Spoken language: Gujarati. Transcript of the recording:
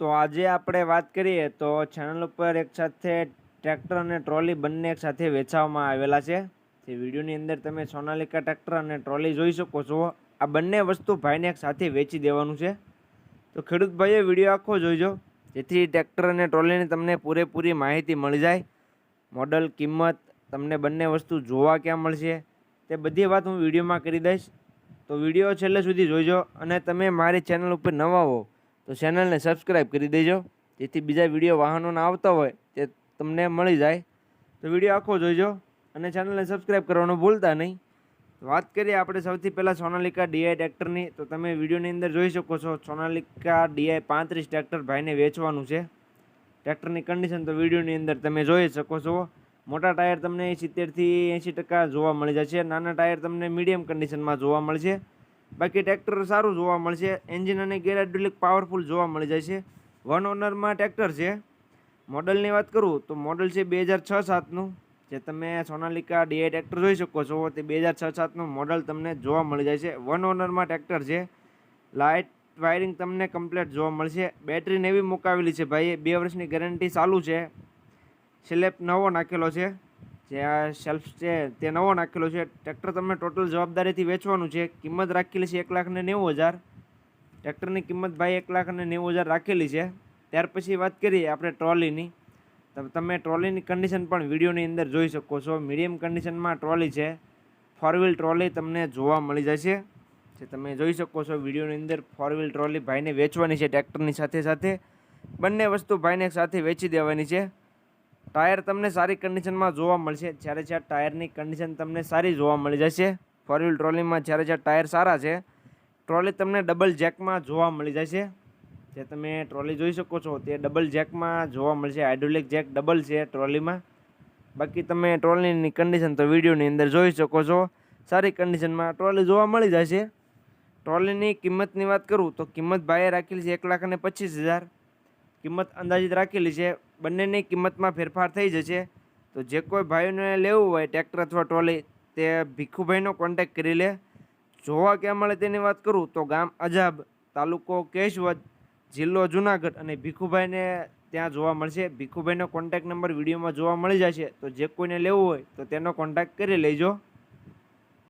તો આજે આપણે વાત કરીએ તો ચેનલ ઉપર એક સાથે ટ્રેક્ટર અને ટ્રોલી બંને એક સાથે વેચાવામાં આવેલા છે. તે વિડીયોની અંદર તમે સોનાલિકા ટ્રેક્ટર અને ટ્રોલી જોઈ શકો છો. આ બંને વસ્તુ ભાઈને એક સાથે વેચી દેવાનું છે. તો ખેડૂત ભાઈએ વીડિયો આખો જોઈજો. જેથી ટ્રેક્ટર અને ટ્રોલીની તમને પૂરેપૂરી માહિતી મળી જાય. મોડલ કિંમત તમને બંને વસ્તુ જોવા ક્યાં મળશે તે બધી વાત હું વિડીયોમાં કરી દઈશ. તો વીડિયો છેલ્લે સુધી જોઈજો અને તમે મારી ચેનલ ઉપર નવા હો તો ચેનલને સબસ્ક્રાઈબ કરી દેજો. જેથી બીજા વીડિયો વાહનોના આવતા હોય તે તમને મળી જાય. તો વીડિયો આખો જોઈજો અને ચેનલને સબસ્ક્રાઈબ કરવાનું ભૂલતા નહીં. વાત કરીએ આપણે સૌથી પહેલાં સોનાલિકા ડીઆઈ ટ્રેક્ટરની. તો તમે વિડીયોની અંદર જોઈ શકો છો સોનાલિકા ડીઆઈ પાંત્રીસ ટ્રેક્ટર ભાઈને વેચવાનું છે. ટ્રેક્ટરની કન્ડિશન તો વિડીયોની અંદર તમે જોઈ શકો છો. મોટા ટાયર તમને સિત્તેરથી એંશી ટકા જોવા મળી જશે. નાના ટાયર તમને મીડિયમ કન્ડિશનમાં જોવા મળશે. બાકી ટ્રેક્ટર સારું જોવા મળશે. એન્જિન અને ગેર હાઇડ્રોલિક પાવરફુલ જોવા મળી જાય છે. વન ઓનરમાં ટ્રેક્ટર છે. મોડલની વાત કરું તો મોડલ છે બે હજાર છ સાતનું. જે તમે સોનાલિકા ડીઆઈ ટ્રેક્ટર જોઈ શકો છો, તે બે હજાર છ સાતનું મોડલ તમને જોવા મળી જાય છે. વન ઓનરમાં ટ્રેક્ટર છે. લાઇટ વાયરિંગ તમને કમ્પ્લીટ જોવા મળશે. બેટરી એવી મુકાવેલી છે ભાઈ બે વર્ષની ગેરંટી ચાલુ છે. સ્લેપ નવો નાખેલો છે. જે આ શેલ્ફ છે તે નવો નાખેલો છે. ટ્રેક્ટર તમને ટોટલ જવાબદારીથી વેચવાનું છે. કિંમત રાખેલી છે એક લાખ ને નેવું હજાર. ટ્રેક્ટરની કિંમત ભાઈ એક લાખ અને નેવું હજાર રાખેલી છે. ત્યાર પછી વાત કરીએ આપણે ટ્રોલીની. તમે ટ્રોલીની કન્ડિશન પણ વિડીયોની અંદર જોઈ શકો છો. મીડિયમ કન્ડિશનમાં ટ્રોલી છે. ફોર વ્હીલ ટ્રોલી તમને જોવા મળી જશે. જે તમે જોઈ શકો છો વિડીયોની અંદર ફોર વ્હીલ ટ્રોલી ભાઈને વેચવાની છે ટ્રેક્ટરની સાથે સાથે. બંને વસ્તુ ભાઈને સાથે વેચી દેવાની છે. ટાયર તમને સારી કન્ડિશનમાં જોવા મળશે. જ્યારે જ્યારે ટાયરની કન્ડિશન તમને સારી જોવા મળી જશે ફોર વ્હીલ ટ્રોલીમાં જ્યારે જ્યારે ટાયર સારા છે ટ્રોલી તમને ડબલ જેકમાં જોવા મળી જશે. જે તમે ટ્રોલી જોઈ શકો છો, તે ડબલ જેકમાં જોવા મળશે. હાઇડ્રોલિક જેક ડબલ છે ટ્રોલીમાં બાકી તમે ટ્રોલીની કન્ડિશન તો વિડીયોની અંદર જોઈ શકો છો. સારી કન્ડિશનમાં ટ્રોલી જોવા મળી જશે. ટ્રોલીની કિંમતની વાત કરું તો કિંમત ભાઈએ રાખેલી છે એક લાખ અને પચીસ હજાર. કિંમત અંદાજિત રાખેલી છે બંનેની કિંમતમાં ફેરફાર થઈ જશે. તો જે કોઈ ભાઈઓને લેવું હોય, ટ્રેક્ટર અથવા ટ્રોલી, તે ભીખુભાઈનો કોન્ટેક્ટ કરી લે. જોવા ક્યાં મળે તેની વાત કરું તો ગામ અજાબ, તાલુકો કેશવદ, જિલ્લો જુનાગઢ અને ભીખુભાઈને ત્યાં જોવા મળશે. ભીખુભાઈનો કોન્ટેક્ટ નંબર વિડીયોમાં જોવા મળી જશે. તો જે કોઈને લેવું હોય, તો તેનો કોન્ટેક્ટ કરી લેજો.